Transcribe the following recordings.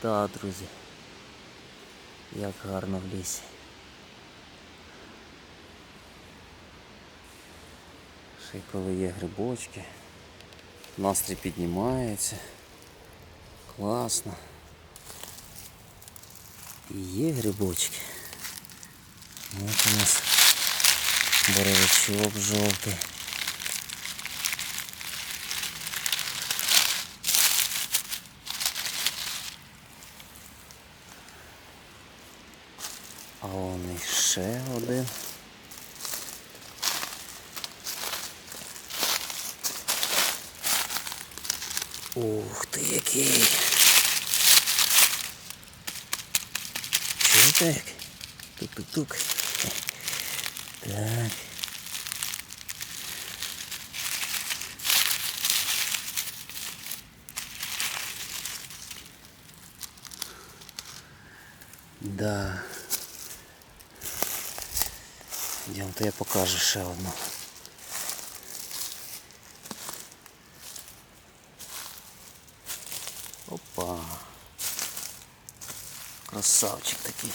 красота, друзі. Як гарно в лісі. Ще коли є грибочки. Настрій піднімається. Класно. І є грибочки. Ось у нас боровичок жовтий. А он іще один. Ух ти який. Чуєте як? Тук-тук-тук. Так. Да. Йдемте я покажу ще одну. Опа. Красавчик такий.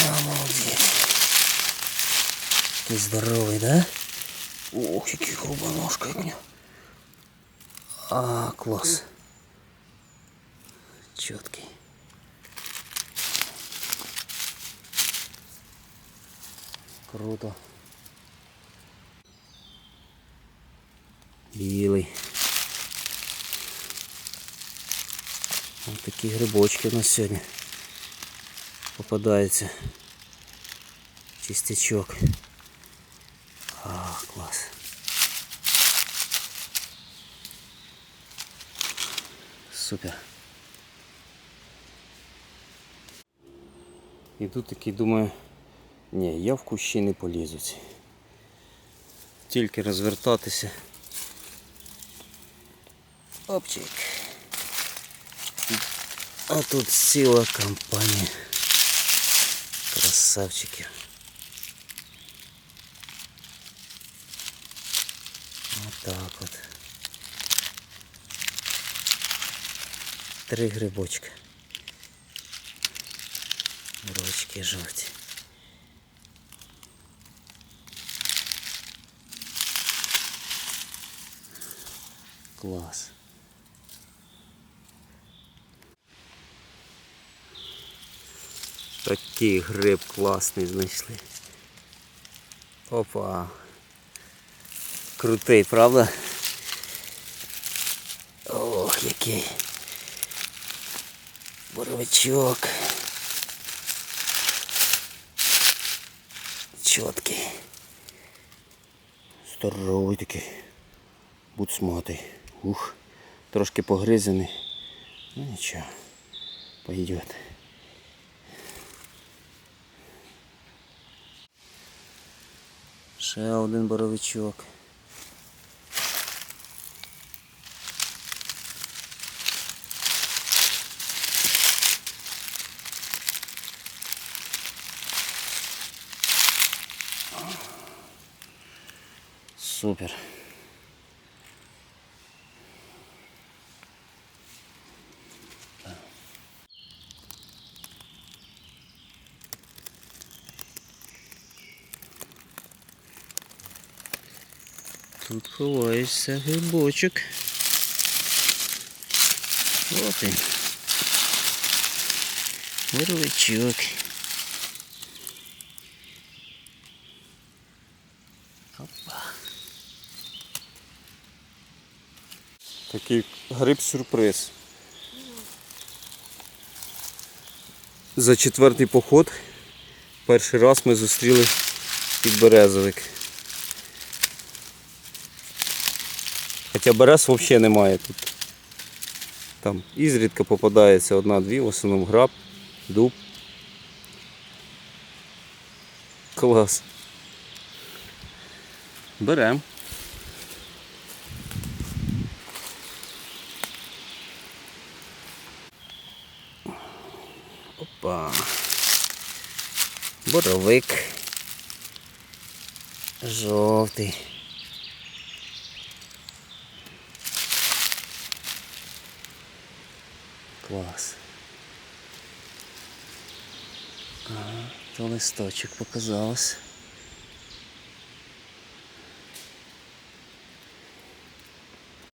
А, молодець. Такий да? Ох, який груба ножка як нього. А, клас. Чіткий. Круто. Білий. Ось такі грибочки у нас сьогодні попадаються. Чистячок. А, клас. Супер. Іду такий, думаю, ні, я в кущі не полізуть. Тільки розвертатися. Опчик. А тут ціла компанія красавчиків. Отак от. Три грибочка. Ручки жовті. Клас. Такий гриб класний знайшли. Опа. Крутий, правда? Ох, який. Боровичок. Чіткий. Здоровий такий. Буцматий. Ух. Трошки погризений. Ну нічого. Пойдет. Ще один боровичок. Супер. Тут ховаєшся грибочок. От він. Горовичок. Опа. Такий гриб-сюрприз. За четвертий поход перший раз ми зустріли підберезовик. Хоча берез взагалі немає тут. Там ізрідка попадається одна-дві, в основному граб, дуб. Клас. Берем. Опа. Боровик. Жовтий. Клас. Ага, то листочок показалось.